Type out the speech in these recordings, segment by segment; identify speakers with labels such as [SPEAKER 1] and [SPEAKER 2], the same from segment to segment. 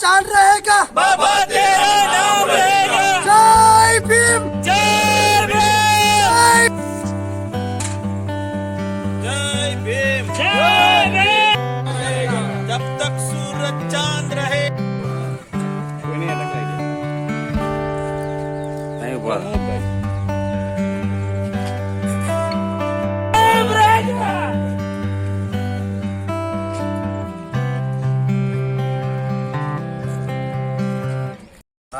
[SPEAKER 1] चाँद रहेगा।
[SPEAKER 2] बाबा तेरा नाम रहेगा।
[SPEAKER 1] जय भीम।
[SPEAKER 2] जय भीम।
[SPEAKER 1] जय
[SPEAKER 2] जय
[SPEAKER 1] भीम।
[SPEAKER 2] भीम।
[SPEAKER 1] जब तक सूरज चाँद रहे।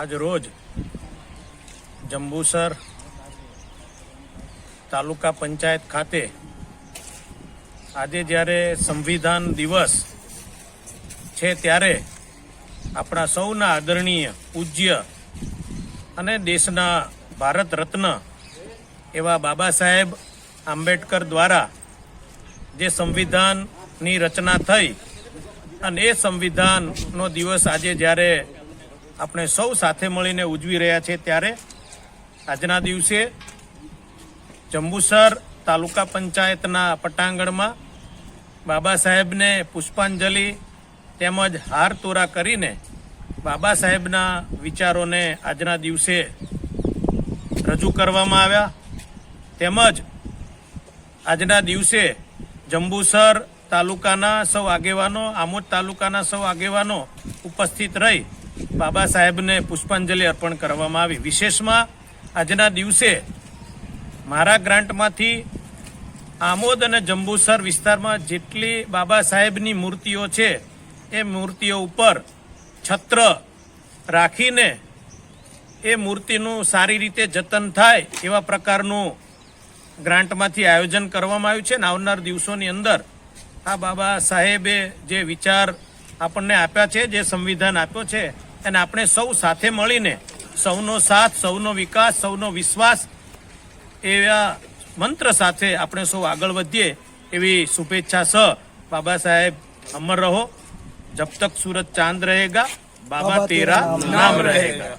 [SPEAKER 3] આજ રોજ જંબુસર તાલુકા પંચાયત ખાતે આજે જ્યારે સંવિધાન દિવસ છે ત્યારે આપણા સૌના આદરણીય પૂજ્ય અને દેશના ભારત રત્ન એવા બાબા સાહેબ આંબેડકર દ્વારા જે સંવિધાનની રચના થઈ અને એ સંવિધાનનો દિવસ આજે જ્યારે આપણે સૌ સાથે મળીને ઉજવી રહ્યા છે ત્યારે આજના દિવસે જંબુસર તાલુકા પંચાયતના પટાંગણમાં બાબા સાહેબને પુષ્પાંજલિ તેમજ હાર તોરા કરીને બાબા સાહેબના વિચારોને આજના દિવસે રજૂ કરવામાં આવ્યા. તેમજ આજના દિવસે જંબુસર તાલુકાના સૌ આગેવાનો, આમોદ તાલુકાના સૌ આગેવાનો ઉપસ્થિત રહી બાબા સાહેબને પુષ્પાંજલિ અર્પણ કરવામાં આવી. વિશેષમાં આજના દિવસે મારા ગ્રાન્ટમાંથી આમોદ અને જંબુસર વિસ્તારમાં જેટલી બાબા સાહેબની મૂર્તિઓ છે, એ મૂર્તિઓ ઉપર છત્ર રાખીને એ મૂર્તિનું સારી રીતે જતન થાય એવા પ્રકારનું ગ્રાન્ટમાંથી આયોજન કરવામાં આવ્યું છે ને આવનાર દિવસોની અંદર આ બાબા સાહેબે જે વિચાર આપણને આપ્યા છે, જે સંવિધાન આપ્યો છે એને આપણે સૌ સાથે મળીને સૌનો સાથ સૌનો વિકાસ સૌનો વિશ્વાસ એવા મંત્ર સાથે આપણે સૌ આગળ વધીએ એવી શુભેચ્છા સહ બાબા સાહેબ અમર રહો. જબ તક સુરત ચાંદ રહેગા બાબા તેરા નામ રહેગા.